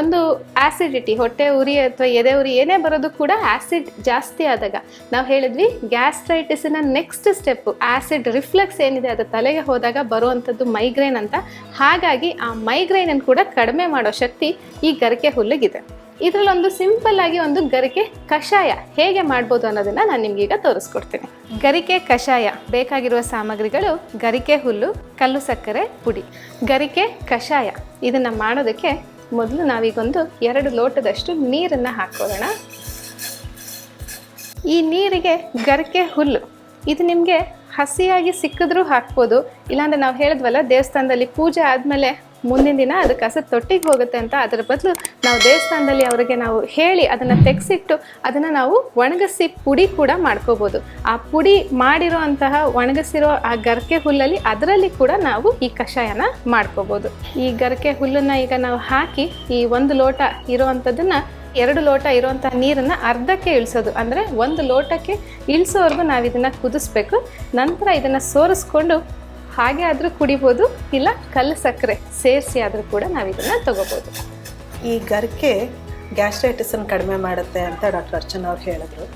ಒಂದು ಆಸಿಡಿಟಿ ಹೊಟ್ಟೆ ಉರಿ ಅಥವಾ ಎದೆ ಉರಿ ಏನೇ ಬರೋದು ಕೂಡ ಆಸಿಡ್ ಜಾಸ್ತಿ ಆದಾಗ. ನಾವು ಹೇಳಿದ್ವಿ ಗ್ಯಾಸ್ಟ್ರೈಟಿಸಿನ ನೆಕ್ಸ್ಟ್ ಸ್ಟೆಪ್ ಆಸಿಡ್ ರಿಫ್ಲೆಕ್ಸ್ ಏನಿದೆ ಅದು ತಲೆಗೆ ಹೋದಾಗ ಬರುವಂಥದ್ದು ಮೈಗ್ರೇನ್ ಅಂತ. ಹಾಗಾಗಿ ಆ ಮೈಗ್ರೇನನ್ನು ಕೂಡ ಕಡಿಮೆ ಮಾಡೋ ಶಕ್ತಿ ಈ ಗರಿಕೆ ಹುಲ್ಲಿಗಿದೆ. ಇದರಲ್ಲೊಂದು ಸಿಂಪಲ್ ಆಗಿ ಒಂದು ಗರಿಕೆ ಕಷಾಯ ಹೇಗೆ ಮಾಡ್ಬೋದು ಅನ್ನೋದನ್ನ ನಾನು ನಿಮ್ಗೀಗ ತೋರಿಸ್ಕೊಡ್ತೀನಿ. ಗರಿಕೆ ಕಷಾಯ ಬೇಕಾಗಿರುವ ಸಾಮಗ್ರಿಗಳು ಗರಿಕೆ ಹುಲ್ಲು, ಕಲ್ಲು ಸಕ್ಕರೆ, ಪುಡಿ. ಗರಿಕೆ ಕಷಾಯ ಇದನ್ನ ಮಾಡೋದಕ್ಕೆ ಮೊದಲು ನಾವೀಗೊಂದು ಎರಡು ಲೋಟದಷ್ಟು ನೀರನ್ನು ಹಾಕೊಳ್ಳೋಣ ಈ ನೀರಿಗೆ ಗರಿಕೆ ಹುಲ್ಲು. ಇದು ನಿಮಗೆ ಹಸಿಯಾಗಿ ಸಿಕ್ಕಿದ್ರೂ ಹಾಕ್ಬೋದು. ಇಲ್ಲಾಂದ್ರೆ ನಾವು ಹೇಳಿದ್ವಲ್ಲ, ದೇವಸ್ಥಾನದಲ್ಲಿ ಪೂಜೆ ಆದಮೇಲೆ ಮುಂದಿನ ದಿನ ಅದು ಕಸದ ತೊಟ್ಟಿಗೆ ಹೋಗುತ್ತೆ ಅಂತ ಅದರ ಬದಲು ನಾವು ದೇವಸ್ಥಾನದಲ್ಲಿ ಅವರಿಗೆ ನಾವು ಹೇಳಿ ಅದನ್ನು ತೆಗೆಸಿಟ್ಟು ಅದನ್ನು ನಾವು ಒಣಗಿಸಿ ಪುಡಿ ಕೂಡ ಮಾಡ್ಕೋಬೋದು. ಆ ಪುಡಿ ಮಾಡಿರೋ ಅಂತಹ ಒಣಗಿಸಿರೋ ಆ ಗರಿಕೆ ಹುಲ್ಲಲ್ಲಿ ಅದರಲ್ಲಿ ಕೂಡ ನಾವು ಈ ಕಷಾಯನ ಮಾಡ್ಕೋಬೋದು. ಈ ಗರಿಕೆ ಹುಲ್ಲನ್ನು ಈಗ ನಾವು ಹಾಕಿ ಈ ಒಂದು ಲೋಟ ಇರೋವಂಥದ್ದನ್ನು ಎರಡು ಲೋಟ ಇರುವಂಥ ನೀರನ್ನು ಅರ್ಧಕ್ಕೆ ಇಳಿಸೋದು. ಅಂದರೆ ಒಂದು ಲೋಟಕ್ಕೆ ಇಳಿಸೋವರೆಗೂ ನಾವು ಇದನ್ನು ಕುದಿಸ್ಬೇಕು. ನಂತರ ಇದನ್ನು ಸೋರಿಸ್ಕೊಂಡು ಹಾಗೆ ಆದರೂ ಕುಡಿಬೋದು, ಇಲ್ಲ ಕಲ್ಲು ಸಕ್ಕರೆ ಸೇರಿಸಿ ಆದರೂ ಕೂಡ ನಾವು ಇದನ್ನು ತಗೋಬೋದು. ಈ ಗರ್ಕೆ ಗ್ಯಾಸ್ಟ್ರೈಟಿಸನ್ನು ಕಡಿಮೆ ಮಾಡುತ್ತೆ ಅಂತ ಡಾಕ್ಟರ್ ಅರ್ಚನಾ ಅವ್ರು ಹೇಳಿದ್ರು.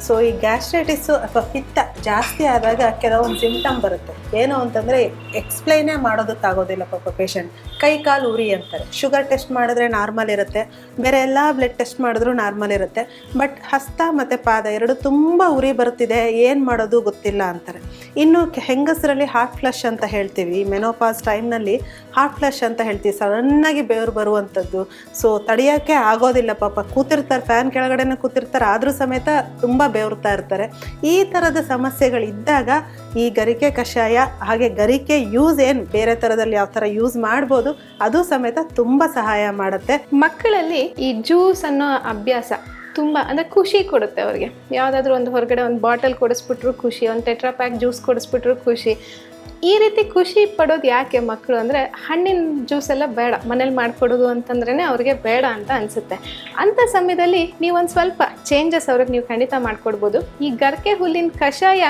ಸೊ ಈ ಗ್ಯಾಸ್ಟ್ರೈಟಿಸ್ ಅಥವಾ ಪಿತ್ತ ಜಾಸ್ತಿ ಆದಾಗ ಕೆಲವೊಂದು ಸಿಂಪ್ಟಮ್ ಬರುತ್ತೆ. ಏನು ಅಂತಂದರೆ ಎಕ್ಸ್ಪ್ಲೈನೇ ಮಾಡೋದಕ್ಕಾಗೋದಿಲ್ಲ ಪಾಪ ಪೇಷಂಟ್ ಕೈ ಕಾಲು ಉರಿ ಅಂತಾರೆ. ಶುಗರ್ ಟೆಸ್ಟ್ ಮಾಡಿದ್ರೆ ನಾರ್ಮಲ್ ಇರುತ್ತೆ. ಬೇರೆ ಎಲ್ಲ ಬ್ಲಡ್ ಟೆಸ್ಟ್ ಮಾಡಿದ್ರು ನಾರ್ಮಲ್ ಇರುತ್ತೆ. ಬಟ್ ಹಸ್ತ ಮತ್ತು ಪಾದ ಎರಡು ತುಂಬ ಉರಿ ಬರುತ್ತಿದೆ. ಏನು ಮಾಡೋದು ಗೊತ್ತಿಲ್ಲ ಅಂತಾರೆ. ಇನ್ನು ಹೆಂಗಸರಲ್ಲಿ ಹಾರ್ಟ್ ಫ್ಲಶ್ ಅಂತ ಹೇಳ್ತೀವಿ. ಮೆನೋಪಾಸ್ ಟೈಮ್ನಲ್ಲಿ ಹಾರ್ಟ್ ಫ್ಲಶ್ ಅಂತ ಹೇಳ್ತೀವಿ. ಸಡನ್ನಾಗಿ ಬೆವರು ಬರುವಂಥದ್ದು. ಸೊ ತಡೆಯೋಕ್ಕೆ ಆಗೋದಿಲ್ಲ ಪಾಪ. ಕೂತಿರ್ತಾರೆ ಫ್ಯಾನ್ ಕೆಳಗಡೆನೇ ಕೂತಿರ್ತಾರೆ. ಆದರೂ ಸಮೇತ ತುಂಬ ಬೆವರ್ತಾ ಇರ್ತಾರೆ. ಈ ಥರದ ಸಮಸ್ಯೆಗಳಿದ್ದಾಗ ಈ ಗರಿಕೆ ಕಷಾಯ ಹಾಗೆ ಗರಿಕೆ ಯೂಸ್ ಏನು ಬೇರೆ ಥರದಲ್ಲಿ ಯಾವ ಥರ ಯೂಸ್ ಮಾಡ್ಬೋದು, ಅದು ಸಮೇತ ತುಂಬ ಸಹಾಯ ಮಾಡುತ್ತೆ. ಮಕ್ಕಳಲ್ಲಿ ಈ ಜ್ಯೂಸ್ ಅನ್ನೋ ಅಭ್ಯಾಸ ತುಂಬ, ಅಂದರೆ ಖುಷಿ ಕೊಡುತ್ತೆ ಅವ್ರಿಗೆ. ಯಾವುದಾದ್ರೂ ಒಂದು ಹೊರಗಡೆ ಒಂದು ಬಾಟಲ್ ಕೊಡಿಸ್ಬಿಟ್ರು ಖುಷಿ, ಒಂದು ಟೆಟ್ರಾ ಪ್ಯಾಕ್ ಜ್ಯೂಸ್ ಕೊಡಿಸ್ಬಿಟ್ರು ಖುಷಿ. ಈ ರೀತಿ ಖುಷಿ ಪಡೋದು ಯಾಕೆ ಮಕ್ಕಳು ಅಂದರೆ ಹಣ್ಣಿನ ಜ್ಯೂಸ್ ಎಲ್ಲ ಬೇಡ, ಮನೇಲಿ ಮಾಡಿಕೊಡೋದು ಅಂತಂದ್ರೇ ಅವ್ರಿಗೆ ಬೇಡ ಅಂತ ಅನಿಸುತ್ತೆ. ಅಂಥ ಸಮಯದಲ್ಲಿ ನೀವು ಒಂದು ಸ್ವಲ್ಪ ಚೇಂಜಸ್ ಅವ್ರಿಗೆ ನೀವು ಖಂಡಿತ ಮಾಡಿಕೊಡ್ಬೋದು. ಈ ಗರ್ಕೆ ಹುಲ್ಲಿನ ಕಷಾಯ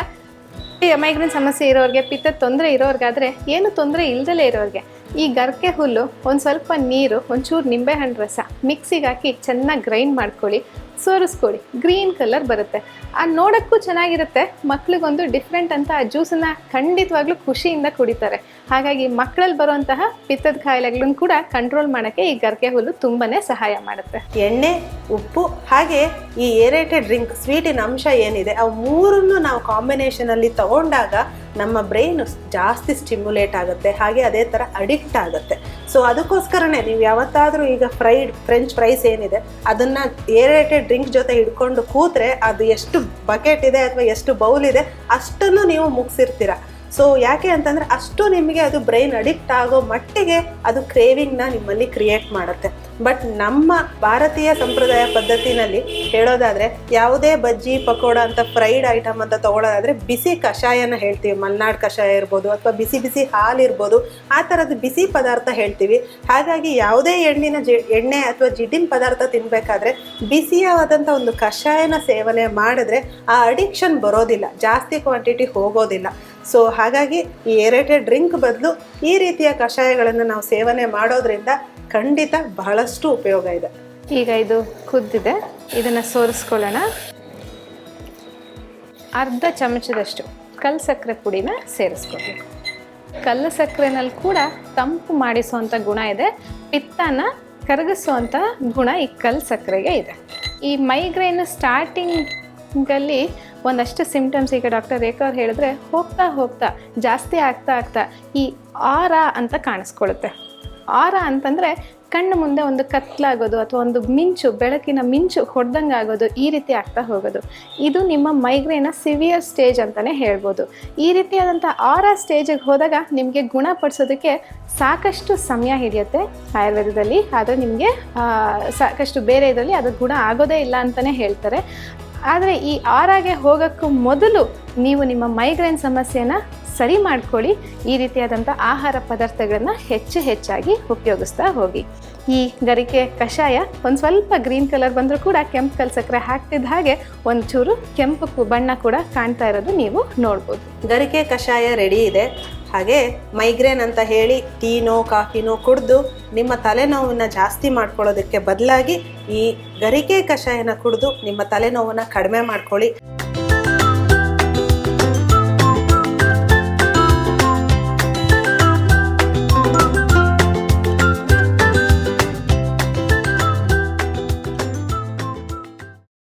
ಮೈಗ್ರೇನ್ ಸಮಸ್ಯೆ ಇರೋರಿಗೆ, ಪಿತ್ತ ತೊಂದರೆ ಇರೋರಿಗಾದರೆ ಏನು ತೊಂದರೆ ಇಲ್ಲದಲೇ ಇರೋರಿಗೆ, ಈ ಗರ್ಕೆ ಹುಲ್ಲು ಒಂದು ಸ್ವಲ್ಪ ನೀರು, ಒಂಚೂರು ನಿಂಬೆಹಣ್ಣು ರಸ ಮಿಕ್ಸಿಗೆ ಹಾಕಿ ಚೆನ್ನಾಗಿ ಗ್ರೈಂಡ್ ಮಾಡ್ಕೊಳ್ಳಿ. ಸೋರಿಸ್ಕೊಳ್ಳಿ ಗ್ರೀನ್ ಕಲರ್ ಬರುತ್ತೆ. ಆ ನೋಡೋಕ್ಕೂ ಚೆನ್ನಾಗಿರುತ್ತೆ. ಮಕ್ಳಿಗೊಂದು ಡಿಫ್ರೆಂಟ್ ಅಂತ ಆ ಜ್ಯೂಸನ್ನು ಖಂಡಿತವಾಗ್ಲೂ ಖುಷಿಯಿಂದ ಕುಡಿತಾರೆ. ಹಾಗಾಗಿ ಮಕ್ಕಳಲ್ಲಿ ಬರುವಂತಹ ಪಿತ್ತದ ಕಾಯಿಲೆಗಳನ್ನು ಕೂಡ ಕಂಟ್ರೋಲ್ ಮಾಡೋಕ್ಕೆ ಈ ಗರ್ಕೆ ಹುಲ್ಲು ತುಂಬಾ ಸಹಾಯ ಮಾಡುತ್ತೆ. ಎಣ್ಣೆ, ಉಪ್ಪು, ಹಾಗೆ ಈ ಏರೇಟೆಡ್ ಡ್ರಿಂಕ್ ಸ್ವೀಟಿನ ಅಂಶ ಏನಿದೆ, ಅವು ಮೂರನ್ನು ನಾವು ಕಾಂಬಿನೇಷನಲ್ಲಿ ತಗೊಂಡಾಗ ನಮ್ಮ ಬ್ರೈನ್ ಜಾಸ್ತಿ ಸ್ಟಿಮ್ಯುಲೇಟ್ ಆಗುತ್ತೆ. ಹಾಗೆ ಅದೇ ಥರ ಅಡಿಕ್ಟ್ ಆಗುತ್ತೆ. ಸೊ ಅದಕ್ಕೋಸ್ಕರನೇ ನೀವು ಯಾವತ್ತಾದರೂ ಈಗ ಫ್ರೈಡ್ ಫ್ರೆಂಚ್ ಫ್ರೈಸ್ ಏನಿದೆ, ಅದನ್ನು ಏರೇಟೆಡ್ ಡ್ರಿಂಕ್ ಜೊತೆ ಹಿಡ್ಕೊಂಡು ಕೂತ್ರೆ ಅದು ಎಷ್ಟು ಬಕೆಟ್ ಇದೆ ಅಥವಾ ಎಷ್ಟು ಬೌಲ್ ಇದೆ, ಅಷ್ಟನ್ನು ನೀವು ಮುಗಿಸಿರ್ತೀರ. ಸೊ ಯಾಕೆ ಅಂತಂದರೆ ಅಷ್ಟು ನಿಮಗೆ ಅದು ಬ್ರೈನ್ ಅಡಿಕ್ಟ್ ಆಗೋ ಮಟ್ಟಿಗೆ ಅದು ಕ್ರೇವಿಂಗ್ನ ನಿಮ್ಮಲ್ಲಿ ಕ್ರಿಯೇಟ್ ಮಾಡುತ್ತೆ. ಬಟ್ ನಮ್ಮ ಭಾರತೀಯ ಸಂಪ್ರದಾಯ ಪದ್ಧತಿನಲ್ಲಿ ಹೇಳೋದಾದರೆ ಯಾವುದೇ ಬಜ್ಜಿ, ಪಕೋಡ ಅಂತ ಫ್ರೈಡ್ ಐಟಮ್ ಅಂತ ತಗೊಳ್ಳೋದಾದ್ರೆ ಬಿಸಿ ಕಷಾಯನ ಹೇಳ್ತೀವಿ. ಮಲ್ನಾಡ್ ಕಷಾಯ ಇರ್ಬೋದು ಅಥವಾ ಬಿಸಿ ಬಿಸಿ ಹಾಲು ಇರ್ಬೋದು. ಆ ಥರದ ಬಿಸಿ ಪದಾರ್ಥ ಹೇಳ್ತೀವಿ. ಹಾಗಾಗಿ ಯಾವುದೇ ಎಣ್ಣಿನ ಜಿ, ಎಣ್ಣೆ ಅಥವಾ ಜಿಡ್ಡಿನ ಪದಾರ್ಥ ತಿನ್ನಬೇಕಾದ್ರೆ ಬಿಸಿಯಾದಂಥ ಒಂದು ಕಷಾಯನ ಸೇವನೆ ಮಾಡಿದ್ರೆ ಆ ಅಡಿಕ್ಷನ್ ಬರೋದಿಲ್ಲ. ಜಾಸ್ತಿ ಕ್ವಾಂಟಿಟಿ ಹೋಗೋದಿಲ್ಲ. ಸೊ ಹಾಗಾಗಿ ಈ ಏರೇಟೆಡ್ ಡ್ರಿಂಕ್ ಬದಲು ಈ ರೀತಿಯ ಕಷಾಯಗಳನ್ನು ನಾವು ಸೇವನೆ ಮಾಡೋದ್ರಿಂದ ಖಂಡಿತ ಬಹಳಷ್ಟು ಉಪಯೋಗ ಇದೆ. ಈಗ ಇದು ಕುದ್ದಿದೆ. ಇದನ್ನು ಸೋರಿಸ್ಕೊಳ್ಳೋಣ. ಅರ್ಧ ಚಮಚದಷ್ಟು ಕಲ್ಲು ಸಕ್ಕರೆ ಪುಡಿನ ಸೇರಿಸ್ಕೊಳ್ಬೇಕು ಕಲ್ಲು ಸಕ್ಕರೆನಲ್ಲಿ ಕೂಡ ತಂಪು ಮಾಡಿಸುವಂಥ ಗುಣ ಇದೆ. ಪಿತ್ತನ ಕರಗಿಸುವಂಥ ಗುಣ ಈ ಕಲ್ಲು ಸಕ್ಕರೆಗೆ ಇದೆ. ಈ ಮೈಗ್ರೇನ್ ಸ್ಟಾರ್ಟಿಂಗಲ್ಲಿ ಒಂದಷ್ಟು ಸಿಂಪ್ಟಮ್ಸ್ ಈಗ ಡಾಕ್ಟರ್ ರೇಖಾ ಅವ್ರು ಹೇಳಿದ್ರೆ ಹೋಗ್ತಾ ಹೋಗ್ತಾ, ಜಾಸ್ತಿ ಆಗ್ತಾ ಆಗ್ತಾ ಈ ಆರ ಅಂತ ಕಾಣಿಸ್ಕೊಳ್ಳುತ್ತೆ. ಆರ ಅಂತಂದರೆ ಕಣ್ಣು ಮುಂದೆ ಒಂದು ಕತ್ಲಾಗೋದು ಅಥವಾ ಒಂದು ಮಿಂಚು, ಬೆಳಕಿನ ಮಿಂಚು ಹೊಡೆದಂಗೆ ಆಗೋದು ಈ ರೀತಿ ಆಗ್ತಾ ಹೋಗೋದು. ಇದು ನಿಮ್ಮ ಮೈಗ್ರೇನ ಸಿವಿಯರ್ ಸ್ಟೇಜ್ ಅಂತಲೇ ಹೇಳ್ಬೋದು. ಈ ರೀತಿಯಾದಂಥ ಆರ ಸ್ಟೇಜಿಗೆ ಹೋದಾಗ ನಿಮಗೆ ಗುಣಪಡಿಸೋದಕ್ಕೆ ಸಾಕಷ್ಟು ಸಮಯ ಹಿಡಿಯುತ್ತೆ ಆಯುರ್ವೇದದಲ್ಲಿ. ಆದರೆ ನಿಮಗೆ ಸಾಕಷ್ಟು ಬೇರೆ ಇದರಲ್ಲಿ ಅದು ಗುಣ ಆಗೋದೇ ಇಲ್ಲ ಅಂತಲೇ ಹೇಳ್ತಾರೆ. ಆದರೆ ಈ ಆರಾಗೆ ಹೋಗೋಕ್ಕೂ ಮೊದಲು ನೀವು ನಿಮ್ಮ ಮೈಗ್ರೇನ್ ಸಮಸ್ಯೆನ ಸರಿ ಮಾಡ್ಕೊಳ್ಳಿ. ಈ ರೀತಿಯಾದಂಥ ಆಹಾರ ಪದಾರ್ಥಗಳನ್ನು ಹೆಚ್ಚು ಹೆಚ್ಚಾಗಿ ಉಪಯೋಗಿಸ್ತಾ ಹೋಗಿ. ಈ ಗರಿಕೆ ಕಷಾಯ ಒಂದು ಸ್ವಲ್ಪ ಗ್ರೀನ್ ಕಲರ್ ಬಂದರೂ ಕೂಡ ಕೆಂಪು ಕಲ್ ಸಕ್ಕರೆ ಹಾಕ್ತಿದ್ದ ಹಾಗೆ ಒಂಚೂರು ಕೆಂಪು ಬಣ್ಣ ಕೂಡ ಕಾಣ್ತಾ ಇರೋದು ನೀವು ನೋಡ್ಬೋದು. ಗರಿಕೆ ಕಷಾಯ ರೆಡಿ ಇದೆ. ಹಾಗೆ ಮೈಗ್ರೇನ್ ಅಂತ ಹೇಳಿ ಟೀನೋ, ಕಾಫಿನೋ ಕುಡಿದು ನಿಮ್ಮ ತಲೆನೋವನ್ನ ಜಾಸ್ತಿ ಮಾಡ್ಕೊಳ್ಳೋದಕ್ಕೆ ಬದಲಾಗಿ ಈ ಗರಿಕೆ ಕಷಾಯನ ಕುಡಿದು ನಿಮ್ಮ ತಲೆನೋವನ್ನ ಕಡಿಮೆ ಮಾಡ್ಕೊಳ್ಳಿ.